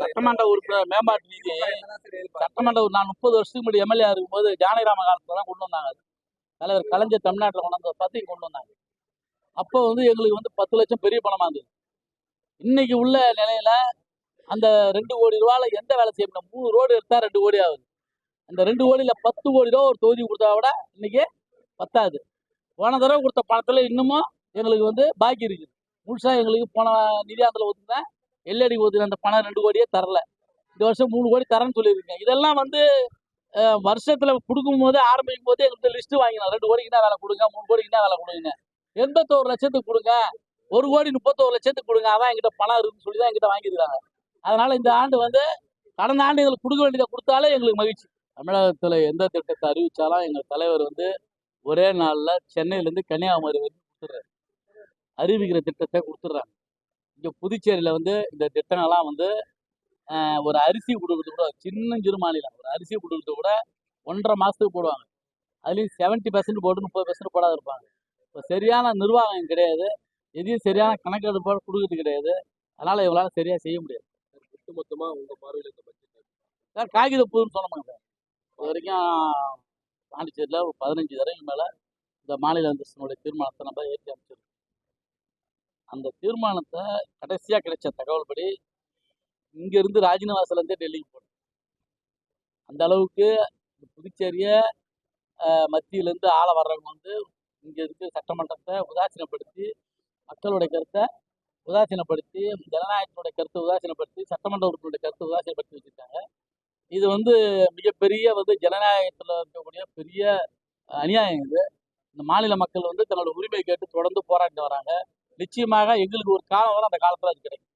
சட்டமன்ற உறுப்பினர் மேம்பாட்டு நிதி சட்டமன்ற நான் முப்பது வருஷத்துக்கு முன்னாடி எம்எல்ஏ இருக்கும்போது ஜானகிராம காலத்துல தான் கொண்டு வந்தாங்க தலைவர் கலைஞர் தமிழ்நாட்டில் கொண்டு வந்த பத்தி கொண்டு வந்தாங்க. அப்போ வந்து எங்களுக்கு வந்து பத்து லட்சம் பெரிய பணமா இருந்தது. இன்னைக்கு உள்ள நிலையில அந்த ரெண்டு கோடி ரூபால எந்த வேலை செய்ய முடியும்? மூணு ரோடு எடுத்தா ரெண்டு கோடி ஆகுது. அந்த ரெண்டு கோடியில பத்து கோடி ரூபா ஒரு தொகுதி கொடுத்தா விட இன்னைக்கு பத்தாது. போன தடவை கொடுத்த பணத்துல இன்னமும் எங்களுக்கு வந்து பாக்கி இருக்குது. முழுசா எங்களுக்கு போன நிதியாந்தில் ஒதுக்குனா எல்லடி ஓதுல அந்த பணம் ரெண்டு கோடியே தரல. இந்த வருஷம் மூணு கோடி தரேன்னு சொல்லியிருக்கேன் இதெல்லாம் வந்து வருஷத்துல கொடுக்கும் போது ஆரம்பிக்கும் போது எங்கள்கிட்ட லிஸ்ட் வாங்கினோம் ரெண்டு கோடிக்கு தான் வேலை கொடுங்க மூணு கோடிக்கு தான் வேலை கொடுங்க. எண்பத்தோரு லட்சத்துக்கு கொடுங்க. ஒரு கோடி முப்பத்தோரு லட்சத்துக்கு கொடுங்க. அதான் எங்கிட்ட பணம் இருக்குன்னு சொல்லி தான் எங்கிட்ட வாங்கியிருக்காங்க அதனால இந்த ஆண்டு வந்து கடந்த ஆண்டு எங்களுக்கு கொடுக்க வேண்டியதை கொடுத்தாலே எங்களுக்கு மகிழ்ச்சி. தமிழகத்தில் எந்த திட்டத்தை அறிவித்தாலும் எங்கள் தலைவர் வந்து ஒரே நாளில் சென்னையிலேருந்து கன்னியாகுமரி வரைக்கும் கொடுத்துட்றாரு அறிவிக்கிற திட்டத்தை கொடுத்துட்றாங்க இங்க புதுச்சேரியில வந்து இந்த திட்டங்கள்லாம் வந்து ஒரு அரிசி கொடுக்கறது கூட சின்ன சிறு மாநிலம் ஒரு அரிசி கொடுக்கறது கூட ஒன்றரை மாசத்துக்கு போடுவாங்க. அதுலேயும் செவன்ட்டி பர்சன்ட் போட்டு முப்பது பர்சன்ட் போடாத இருப்பாங்க. இப்போ சரியான நிர்வாகம் கிடையாது. எதையும் சரியான கணக்கெடுப்போடு கொடுக்கறது கிடையாது. அதனால இவங்களால சரியா செய்ய முடியாது. ஒட்டு மொத்தமா உங்க பார்வையில இந்த பட்ஜெட் சார் காகித பூன்னு சொன்னோமாங்க சார். இது வரைக்கும் பாண்டிச்சேரியில் ஒரு பதினஞ்சு தடவைக்கு மேலே இந்த மாநில அந்தஸ்தினுடைய தீர்மானத்தை நம்ம ஏற்றி அமைச்சிருக்கோம். அந்த தீர்மானத்தை கடைசியாக கிடைச்ச தகவல் படி இங்கேருந்து ராஜினவாசலேருந்தே டெல்லிக்கு போகணும் அந்த அளவுக்கு இந்த புதுச்சேரியை மத்தியிலேருந்து ஆள வர்றவங்க வந்து இங்கே இருக்க சட்டமன்றத்தை உதாசீனப்படுத்தி மக்களுடைய கருத்தை உதாசீனப்படுத்தி ஜனநாயகத்தினுடைய கருத்தை உதாசீனப்படுத்தி சட்டமன்ற உறுப்பினருடைய கருத்தை உதாசீனப்படுத்தி வச்சிருக்காங்க. இது வந்து மிகப்பெரிய வந்து ஜனநாயகத்தில் இருக்கக்கூடிய பெரிய அநியாயம் இது. இந்த மாநில மக்கள் வந்து தன்னோட உரிமை கேட்டு தொடர்ந்து போராடிட்டு வராங்க. நிச்சயமாக எங்களுக்கு ஒரு காலம் வரும் அந்த காலத்தில் அது கிடைக்கும்.